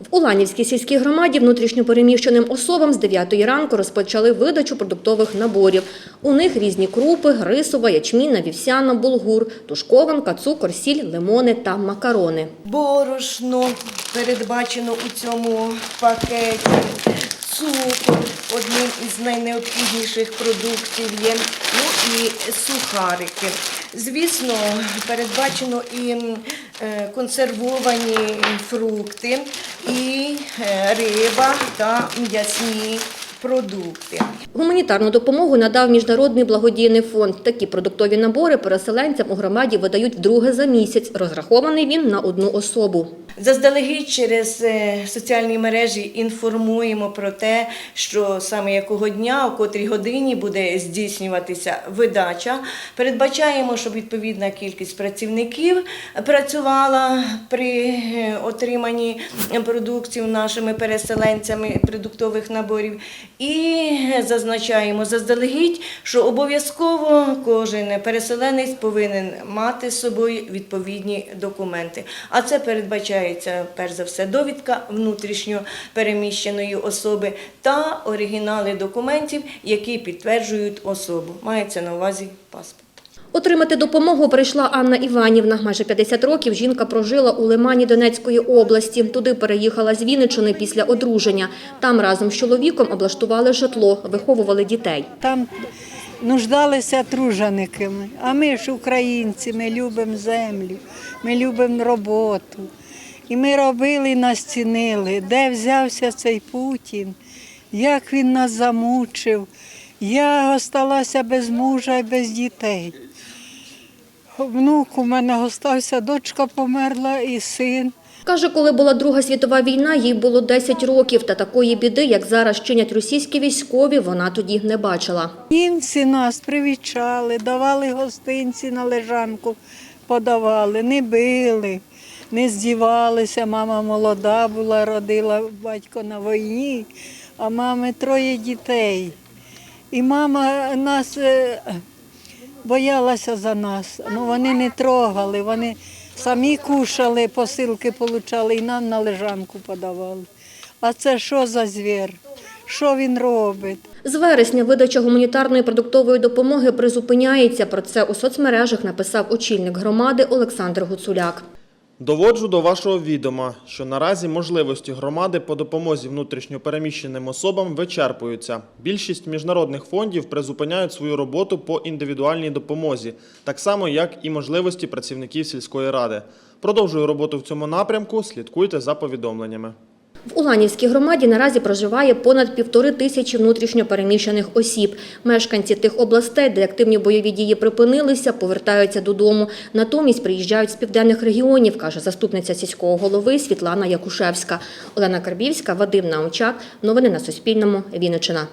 В Уланівській сільській громаді внутрішньопереміщеним особам з 9 ранку розпочали видачу продуктових наборів. У них різні крупи, рисова, ячмінна, вівсяна, булгур, тушкованка, цукор, сіль, лимони та макарони. борошно передбачено у цьому пакеті, цукор одним із найнеобхідніших продуктів є, ну і сухарики. Звісно, передбачено і консервовані фрукти, і е, риба та м'ясні продукти. Гуманітарну допомогу надав Міжнародний благодійний фонд. Такі продуктові набори переселенцям у громаді видають вдруге за місяць. Розрахований він на одну особу. Заздалегідь через е, соціальні мережі інформуємо про те, що саме якого дня, о котрій годині буде здійснюватися видача. Передбачаємо, щоб відповідна кількість працівників працювала при е, отриманні продуктів нашими переселенцями продуктових наборів. І зазначаємо заздалегідь, що обов'язково кожен переселенець повинен мати з собою відповідні документи. А це передбачається перш за все довідка внутрішньо переміщеної особи та оригінали документів, які підтверджують особу. Мається на увазі паспорт. Отримати допомогу прийшла Анна Іванівна. Майже 50 років жінка прожила у Лимані Донецької області. Туди переїхала з Вінниччини після одруження. Там разом з чоловіком облаштували житло, виховували дітей. Там нуждалися тружениками. А ми ж українці, ми любимо землю, ми любимо роботу. І ми робили, нас цінили, де взявся цей Путін, як він нас замучив. Я осталася без мужа і без дітей. Внук у мене остався, дочка померла і син. Каже, коли була Друга світова війна, їй було 10 років. Та такої біди, як зараз чинять російські військові, вона тоді не бачила. Німці нас привічали, давали гостинці на лежанку, подавали, не били, не здівалися. Мама молода була, родила батько на війні, а мами троє дітей. І мама нас е, боялася за нас. Ну, вони не трогали, вони самі кушали, посилки получали і нам на лежанку подавали. А це що за звір? Що він робить? З вересня видача гуманітарної продуктової допомоги призупиняється. Про це у соцмережах написав очільник громади Олександр Гуцуляк. Доводжу до вашого відома, що наразі можливості громади по допомозі внутрішньопереміщеним особам вичерпуються. Більшість міжнародних фондів призупиняють свою роботу по індивідуальній допомозі, так само як і можливості працівників сільської ради. Продовжую роботу в цьому напрямку. Слідкуйте за повідомленнями. В Уланівській громаді наразі проживає понад півтори тисячі внутрішньопереміщених осіб. Мешканці тих областей, де активні бойові дії припинилися, повертаються додому. Натомість приїжджають з південних регіонів, каже заступниця сільського голови Світлана Якушевська. Олена Карбівська, Вадим Наумчак. Новини на Суспільному. Вінниччина.